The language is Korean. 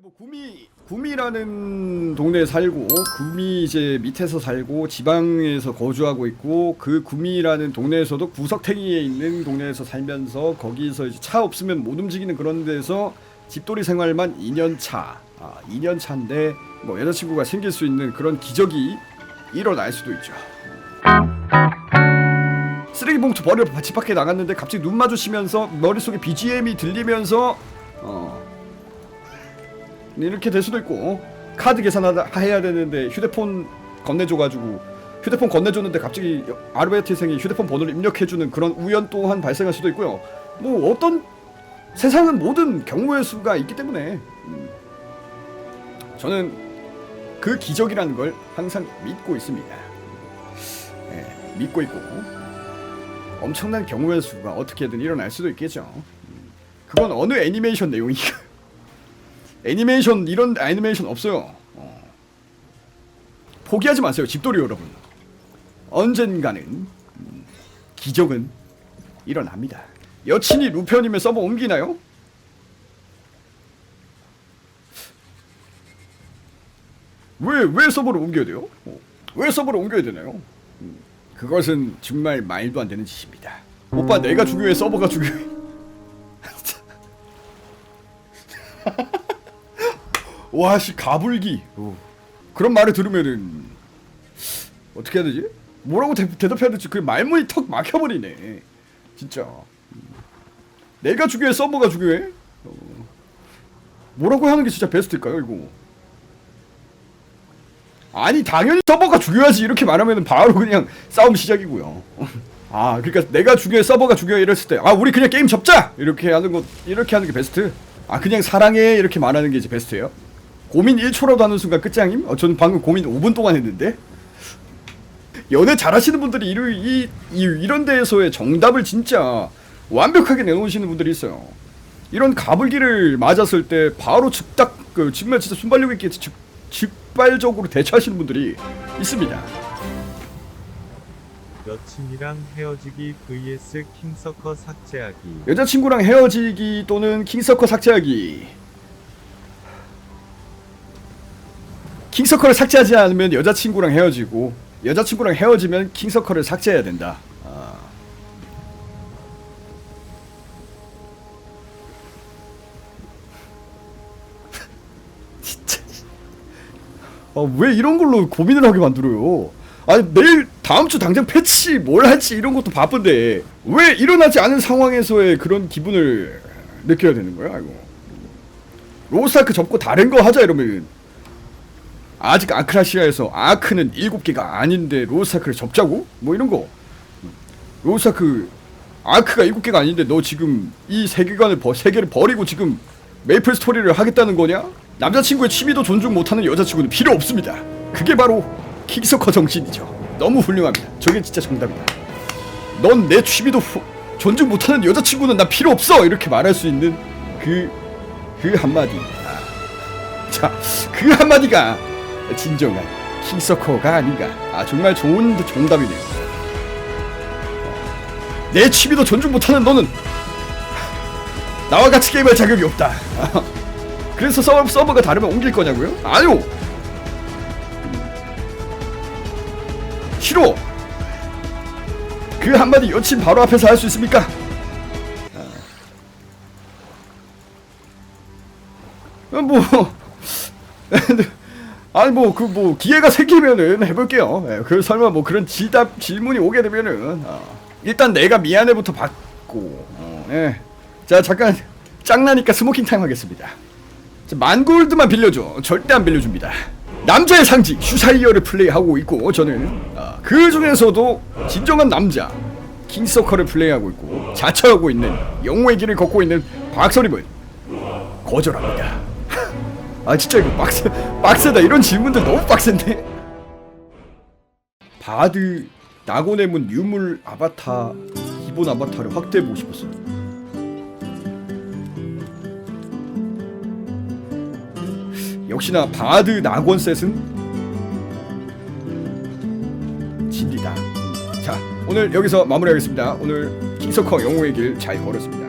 뭐 구미 구미라는 동네에 살고 구미 이제 밑에서 살고 지방에서 거주하고 있고 그 구미라는 동네에서도 구석탱이에 있는 동네에서 살면서 거기서 이제 차 없으면 못 움직이는 그런 데서 집돌이 생활만 2년 차. 아, 2년 차인데 뭐 여자친구가 생길 수 있는 그런 기적이 일어날 수도 있죠. 쓰레기 봉투 버리러 집 밖에 나갔는데 갑자기 눈 마주치면서 머릿속에 BGM이 들리면서 어 이렇게 될 수도 있고 카드 계산하다 해야 되는데 휴대폰 건네줘가지고 휴대폰 건네줬는데 갑자기 아르바이트생이 휴대폰 번호를 입력해주는 그런 우연 또한 발생할 수도 있고요. 뭐 어떤 세상은 모든 경우의 수가 있기 때문에 음, 저는 그 기적이라는 걸 항상 믿고 있습니다. 예, 믿고 있고 엄청난 경우의 수가 어떻게든 일어날 수도 있겠죠. 음, 그건 어느 애니메이션 내용인가? 애니메이션 이런 애니메이션 없어요. 어. 포기하지 마세요, 집돌이 여러분. 언젠가는 음, 기적은 일어납니다. 여친이 루페어님의 서버 옮기나요? 왜 왜 서버를 옮겨야 돼요? 어. 왜 서버를 옮겨야 되나요? 음, 그것은 정말 말도 안 되는 짓입니다. 오빠 내가 중요해 서버가 중요해. 와씨 가불기 어. 그런 말을 들으면은 어떻게 해야 되지? 뭐라고 대, 대답해야 될지 그 말문이 턱 막혀버리네 진짜 음. 내가 중요해 서버가 중요해? 어. 뭐라고 하는 게 진짜 베스트일까요 이거 아니 당연히 서버가 중요하지 이렇게 말하면 바로 그냥 싸움 시작이고요 아 그러니까 내가 중요해 서버가 중요해 이랬을 때 아 우리 그냥 게임 접자 이렇게 하는 거 이렇게 하는 게 베스트 아 그냥 사랑해 이렇게 말하는 게 이제 베스트예요 고민 1초라도 하는 순간 끝장임? 어, 저는 방금 고민 5분 동안 했는데. 연애 잘하시는 분들이 이러, 이, 이, 이런 데에서의 정답을 진짜 완벽하게 내놓으시는 분들이 있어요. 이런 가불기를 맞았을 때 바로 즉딱 그 정말 진짜 순발력 있게 즉, 즉발적으로 대처하시는 분들이 있습니다. 여친이랑 헤어지기 vs 킹서커 삭제하기. 여자친구랑 헤어지기 또는 킹서커 삭제하기 킹서커를 삭제하지 않으면 여자친구랑 헤어지고 여자친구랑 헤어지면 킹서커를 삭제해야 된다. 아. 아, 왜 이런 걸로 고민을 하게 만들어요? 아니 내일 다음 주 당장 패치 뭘 할지 이런 것도 바쁜데 왜 일어나지 않은 상황에서의 그런 기분을 느껴야 되는 거야 이거 로스타크 접고 다른 거 하자 이러면 아직 아크라시아에서 아크는 7개가 아닌데 로스타크를 접자고? 뭐 이런 거 로스타크 아크가 7개가 아닌데 너 지금 이 세계관을 버, 세계를 버리고 지금 메이플 스토리를 하겠다는 거냐? 남자친구의 취미도 존중 못하는 여자친구는 필요 없습니다 그게 바로 킥서커 정신이죠 너무 훌륭합니다 저게 진짜 정답이다 넌 내 취미도 후, 존중 못하는 여자친구는 나 필요 없어 이렇게 말할 수 있는 그 그 한마디 아. 자그 한마디가 진정한 킹서커가 아닌가 아 정말 좋은 정답이네요 어. 내 취미도 존중 못하는 너는 나와 같이 게임할 자격이 없다 그래서 서버, 서버가 다르면 옮길 거냐고요? 아니요 싫어 그 한마디 여친 바로 앞에서 할 수 있습니까? 아. 뭐 아니 뭐 그 뭐 기회가 생기면은 해볼게요. 예, 그 설마 뭐 그런 질답 질문이 오게 되면은 어, 일단 내가 미안해부터 받고 어, 예. 자 잠깐 짱나니까 스모킹 타임 하겠습니다. 자, 만 골드만 빌려줘. 절대 안 빌려줍니다. 남자의 상징 슈사이어를 플레이하고 있고 저는 어, 그 중에서도 진정한 남자 킹서커를 플레이하고 있고 자처하고 있는 영웅의 길을 걷고 있는 박서림은 거절합니다. 아 진짜 이거 빡세 빡세다. 이런 질문들 너무 빡센데. 바드 낙원의 문 유물 아바타 기본 아바타를 확대해보고 싶었어 역시나 바드 낙원 셋은 진리다. 자 오늘 여기서 마무리하겠습니다. 오늘 킹서커 영웅의 길 잘 걸었습니다